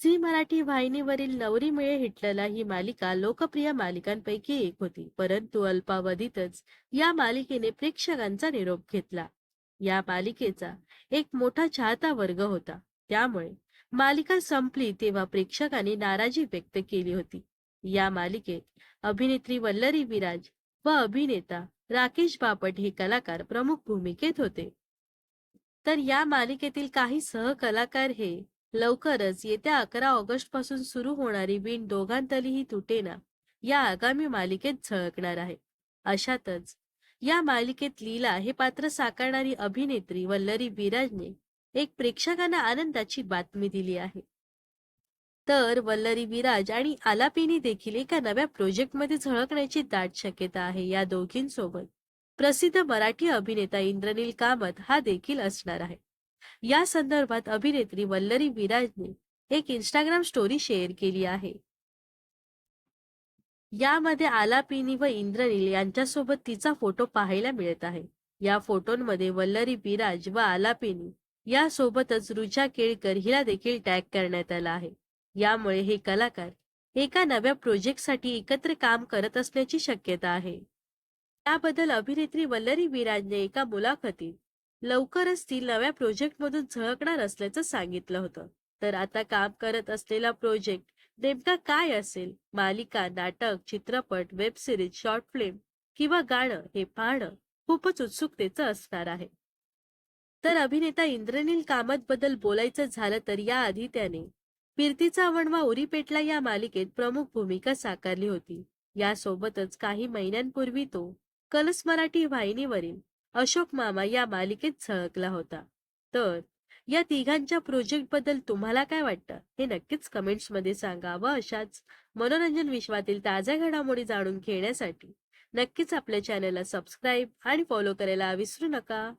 Zee Marathi वाहिनीवरील नवरी मिळे हिटलरला ही मालिका लोकप्रिय मालिकांपैकी एक होती. परंतु अल्पावधीतच या मालिकेने प्रेक्षकांचा निरोप घेतला. या मालिकेचा एक मोठा चाहता वर्ग होता. त्यामुळे मालिका संपली तेव्हा प्रेक्षकांनी नाराजी व्यक्त केली होती. या मालिकेत अभिनेत्री वल्लरी विराज व अभिनेता राकेश बापट हे कलाकार प्रमुख भूमिकेत होते. तर या मालिकेतील काही सहकलाकार हे लवकरच येत्या अकरा ऑगस्टपासून सुरू होणारी विण दोघांतलीही तुटेना या आगामी मालिकेत झळकणार आहे. अशातच या मालिकेत लीला हे पात्र साकारणारी अभिनेत्री वल्लरी विराजने एक प्रेक्षकांना आनंदाची बातमी दिली आहे. तर वल्लरी विराज आणि आलापिनी देखील एका नव्या प्रोजेक्टमध्ये झळकण्याची दाट शक्यता आहे या दोघींसोबत. प्रसिद्ध मराठी अभिनेता इंद्रनील कामत हा देखील असणार आहे. या संदर्भात अभिनेत्री वल्लरी विराजने एक इंस्टाग्राम स्टोरी शेअर केली आहे. यामध्ये आलापिनी व इंद्रनील यांच्यासोबत तिचा फोटो पाहायला मिळत आहे. या फोटोंमध्ये वल्लरी बिराज व आलापिनी यासोबतच रुचा केळकर हिला देखील टॅग करण्यात आला आहे. यामुळे हे कलाकार एका नव्या प्रोजेक्टसाठी एकत्र काम करत असण्याची शक्यता आहे. त्याबद्दल अभिनेत्री वल्लरी विराजने एका मुलाखतीत लवकरच ती नव्या प्रोजेक्टमधून झळकणार असल्याचं सांगितलं होतं. तर आता काम करत असलेला प्रोजेक्ट नेमका काय असेल? मालिका नाटक चित्रपट वेब सिरीज शॉर्ट फिल्म किंवा गाणं हे पाहणं खूपच उत्सुकतेचं असणार आहे. तर अभिनेता इंद्रनील कामत बद्दल बोलायचं झालं तर याआधी त्याने फिरतीचा वणवा उरी पेटला या मालिकेत प्रमुख भूमिका साकारली होती. यासोबतच काही महिन्यांपूर्वी तो कलस मराठी वाहिनीवरील अशोक मामा या मालिकेत झळकला होता. तर या तिघांच्या प्रोजेक्टबद्दल तुम्हाला काय वाटतं? हे नक्कीच कमेंट्समध्ये सांगा व अशाच मनोरंजन विश्वातील ताज्या घडामोडी जाणून घेण्यासाठी. नक्कीच आपल्या चॅनलला सबस्क्राईब आणि फॉलो करायला विसरू नका.